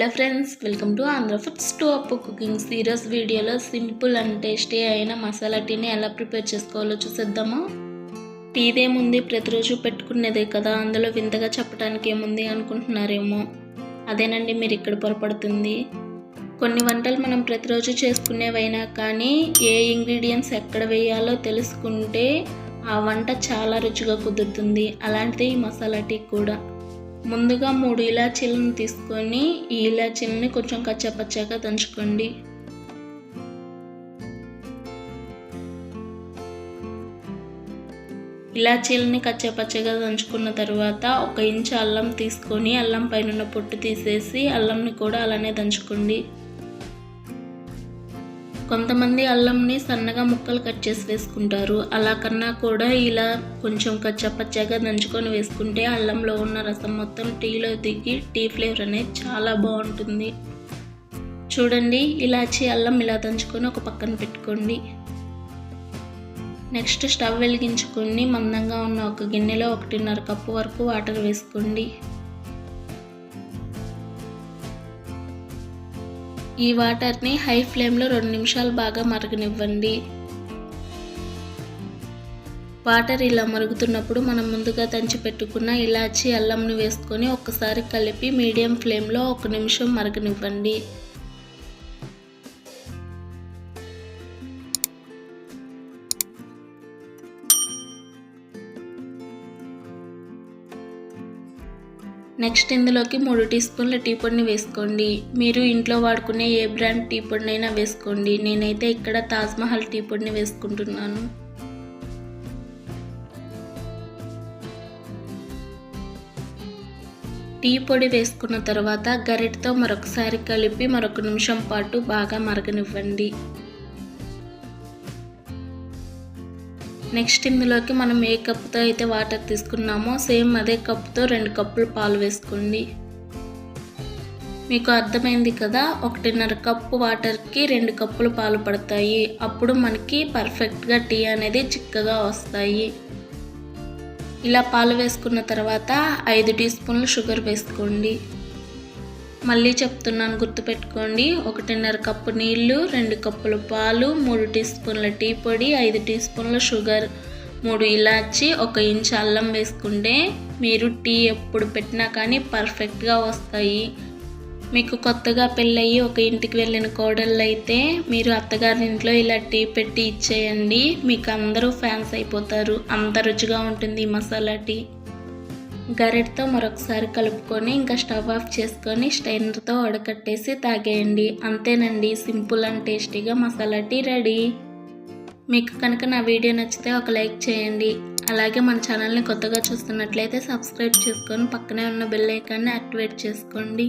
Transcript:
Hello friends welcome to Andhra food to Appu cookings ఈరోజు వీడియోలో simple and tasty అయిన మసాలా టీని ఎలా ప్రిపేర్ చేసుకోవాలో చూసేద్దామా? టీదేముంది ప్రతిరోజు పెట్టుకునేదే కదా అందులో వింతగా చెప్పడానికి ఏముంది అనుకుంటున్నారేమో. అదేనండి మీరు ఇక్కడ పొరపడుతుంది. కొన్ని వంటలు మనం ప్రతిరోజు చేసుకునేవైనా కానీ ఏ ఇంగ్రీడియంట్స్ ఎక్కడ వేయాలో తెలుసుకుంటే ఆ వంట చాలా రుచిగా కుదురుతుంది. అలాంటిదే ఈ మసాలా టీ కూడా. ముందుగా మూడు ఇలాచీలను తీసుకొని ఈ ఇలాచీలని కొంచెం కచ్చాపచ్చాగా దంచుకోండి. ఇలాచీలని కచ్చాపచ్చగా దంచుకున్న తర్వాత ఒక ఇంచు అల్లం తీసుకొని అల్లం పైన పొట్టు తీసేసి అల్లంని కూడా అలానే దంచుకోండి. కొంతమంది అల్లంని సన్నగా ముక్కలు కట్ చేసి వేసుకుంటారు. అలా కన్నా కూడా ఇలా కొంచెం కచ్చపచ్చగా దంచుకొని వేసుకుంటే అల్లంలో ఉన్న రసం మొత్తం టీలో దిగి టీ ఫ్లేవర్ అనేది చాలా బాగుంటుంది. చూడండి ఇలాచి అల్లం ఇలా దంచుకొని ఒక పక్కన పెట్టుకోండి. నెక్స్ట్ స్టవ్ వెలిగించుకొని మందంగా ఉన్న ఒక గిన్నెలో ఒకటిన్నర కప్పు వరకు వాటర్ వేసుకోండి. ఈ వాటర్ని హై ఫ్లేమ్లో రెండు నిమిషాలు బాగా మరగనివ్వండి. వాటర్ ఇలా మరుగుతున్నప్పుడు మనం ముందుగా దంచి పెట్టుకున్న ఇలాచి అల్లంని వేసుకొని ఒక్కసారి కలిపి మీడియం ఫ్లేమ్లో ఒక నిమిషం మరగనివ్వండి. నెక్స్ట్ ఇందులోకి మూడు టీ స్పూన్ల టీ పొడిని వేసుకోండి. మీరు ఇంట్లో వాడుకునే ఏ బ్రాండ్ టీ పొడినైనా వేసుకోండి. నేనైతే ఇక్కడ తాజ్మహల్ టీ పొడిని వేసుకుంటున్నాను. టీ పొడి వేసుకున్న తర్వాత గరిటతో మరొకసారి కలిపి మరొక నిమిషం పాటు బాగా మరగనివ్వండి. నెక్స్ట్ ఇందులోకి మనం ఏ కప్పుతో అయితే వాటర్ తీసుకున్నామో సేమ్ అదే కప్పుతో రెండు కప్పులు పాలు వేసుకోండి. మీకు అర్థమైంది కదా? ఒకటిన్నర కప్పు వాటర్కి రెండు కప్పులు పాలు పడతాయి. అప్పుడు మనకి పర్ఫెక్ట్గా టీ అనేది చిక్కగా వస్తాయి. ఇలా పాలు వేసుకున్న తర్వాత ఐదు టీ స్పూన్లు షుగర్ వేసుకోండి. మళ్ళీ చెప్తున్నాను గుర్తుపెట్టుకోండి. ఒకటిన్నర కప్పు నీళ్ళు రెండు కప్పుల పాలు మూడు టీ స్పూన్ల టీ పొడి ఐదు టీ స్పూన్ల షుగర్ మూడు ఇలాచి ఒక ఇంచు అల్లం వేసుకుంటే మీరు టీ ఎప్పుడు పెట్టినా కానీ పర్ఫెక్ట్గా వస్తాయి. మీకు కొత్తగా పెళ్ళయి ఒక ఇంటికి వెళ్ళిన కోడళ్ళు అయితే మీరు అత్తగారి ఇంట్లో ఇలా టీ పెట్టి ఇచ్చేయండి. మీకు అందరూ ఫ్యాన్స్ అయిపోతారు. అంత రుచిగా ఉంటుంది ఈ మసాలా టీ. గరెట్తో మరొకసారి కలుపుకొని ఇంకా స్టవ్ ఆఫ్ చేసుకొని స్టైనర్తో వడకట్టేసి తాగేయండి. అంతేనండి సింపుల్ అండ్ టేస్టీగా మసాలా టీ రెడీ. మీకు కనుక నా వీడియో నచ్చితే ఒక లైక్ చేయండి. అలాగే మన ఛానల్ని కొత్తగా చూస్తున్నట్లయితే సబ్స్క్రైబ్ చేసుకొని పక్కనే ఉన్న బెల్ ఐకాన్ని యాక్టివేట్ చేసుకోండి.